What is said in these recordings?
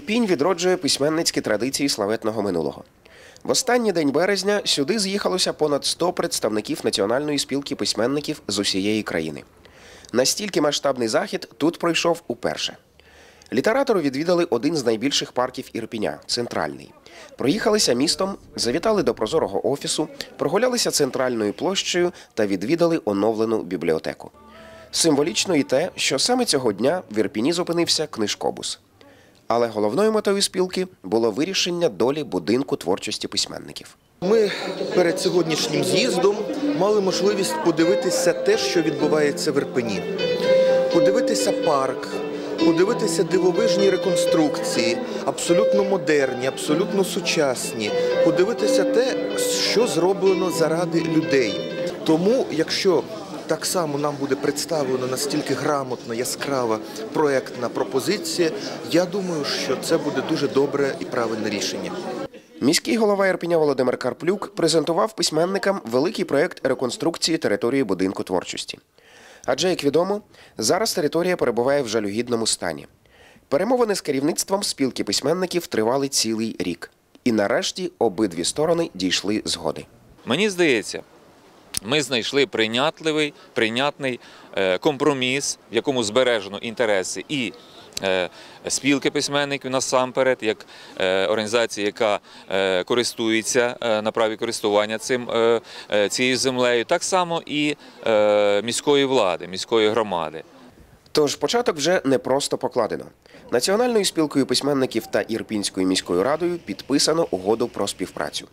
Ірпінь відроджує письменницькі традиції славетного минулого. В останній день березня сюди з'їхалося понад 100 представників Національної спілки письменників з усієї країни. Настільки масштабний захід тут пройшов уперше. Літератори відвідали один з найбільших парків Ірпіня центральний. Проїхалися містом, завітали до прозорого офісу, прогулялися центральною площею та відвідали оновлену бібліотеку. Символічно і те, що саме цього дня в Ірпіні зупинився книжкобус. Але головною метою спілки було вирішення долі будинку творчості письменників. Ми перед сьогоднішнім з'їздом мали можливість подивитися те, що відбувається в Ірпені. Подивитися парк, подивитися дивовижні реконструкції, абсолютно модерні, абсолютно сучасні, подивитися те, що зроблено заради людей. Тому, якщо так само нам буде представлено настільки грамотна, яскрава проектна пропозиція, я думаю, що це буде дуже добре і правильне рішення. Міський голова Ірпіня Володимир Карплюк презентував письменникам великий проєкт реконструкції території будинку творчості. Адже, як відомо, зараз територія перебуває в жалюгідному стані. Перемовини з керівництвом спілки письменників тривали цілий рік. І нарешті обидві сторони дійшли згоди. Мені здається, ми знайшли прийнятливий, прийнятний е, компроміс, в якому збережено інтереси і е, спілки письменників насамперед, як е, організація, яка користується на праві користування цим, цією землею, так само і міської влади, міської громади. Тож початок вже не просто покладено. Національною спілкою письменників та Ірпінською міською радою підписано угоду про співпрацю.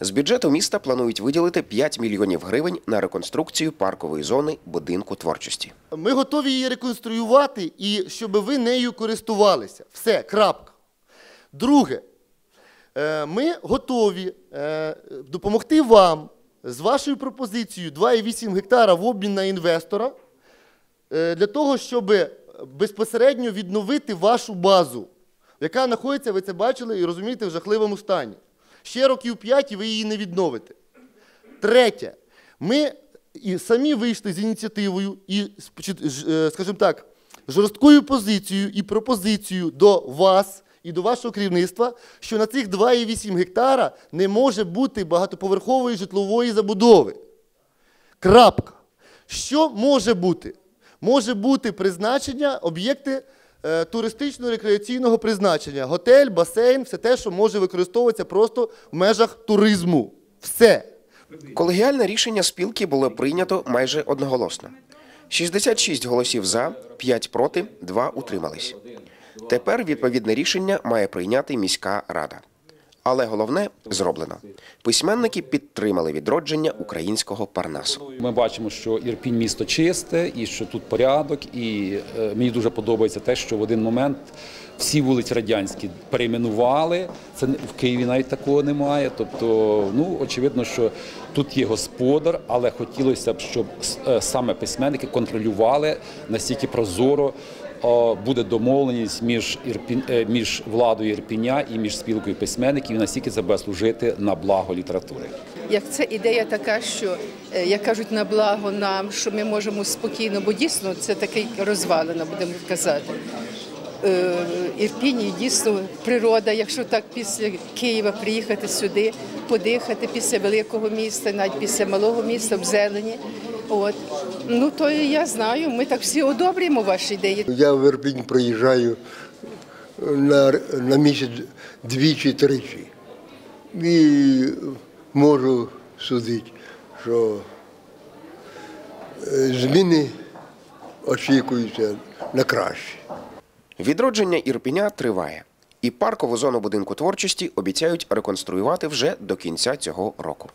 З бюджету міста планують виділити 5 мільйонів гривень на реконструкцію паркової зони будинку творчості. Ми готові її реконструювати і щоб ви нею користувалися. Все, крапка. Друге, е, ми готові е, допомогти вам з вашою пропозицією 2,8 гектара в обмін на інвестора е, для того, щоб безпосередньо відновити вашу базу, яка знаходиться, ви це бачили і розумієте, в жахливому стані. Ще років 5 і ви її не відновите. Третє, ми і самі вийшли з ініціативою і, е, скажімо так, жорсткою позицією і пропозицією до вас і до вашого керівництва, що на цих 2,8 гектара не може бути багатоповерхової житлової забудови. Крапка. Що може бути? Може бути призначення, об'єкти е, туристично-рекреаційного призначення, готель, басейн, все те, що може використовуватися просто в межах туризму. Все. Колегіальне рішення спілки було прийнято майже одноголосно. 66 голосів за, 5 проти, 2 утримались. Тепер відповідне рішення має прийняти міська рада. Але головне зроблено. Письменники підтримали відродження українського парнасу. Ми бачимо, що Ірпінь місто чисте і що тут порядок. І е, мені дуже подобається те, що в один момент всі вулиці радянські перейменували. Це в Києві навіть такого немає. Тобто, ну очевидно, що тут є господар, але хотілося б, щоб е, саме письменники контролювали настільки прозоро. О, Буде домовленість між Ірпін, е, між владою Ірпіня і між спілкою письменників, і настільки це буде служити на благо літератури. Як це ідея така, що е, як кажуть, на благо нам, що ми можемо спокійно, бо дійсно це такий розвалено, будемо казати. Е, Ірпіні дійсно природа, якщо так після Києва приїхати сюди, подихати після великого міста, навіть після малого міста в зелені. От ну то я знаю. Ми так всі одобрюємо ваші ідеї. Я в Ірпінь приїжджаю на, на місяць двічі-тричі. І можу судити, що е, зміни очікуються на краще. Відродження Ірпіня триває, і паркову зону будинку творчості обіцяють реконструювати вже до кінця цього року.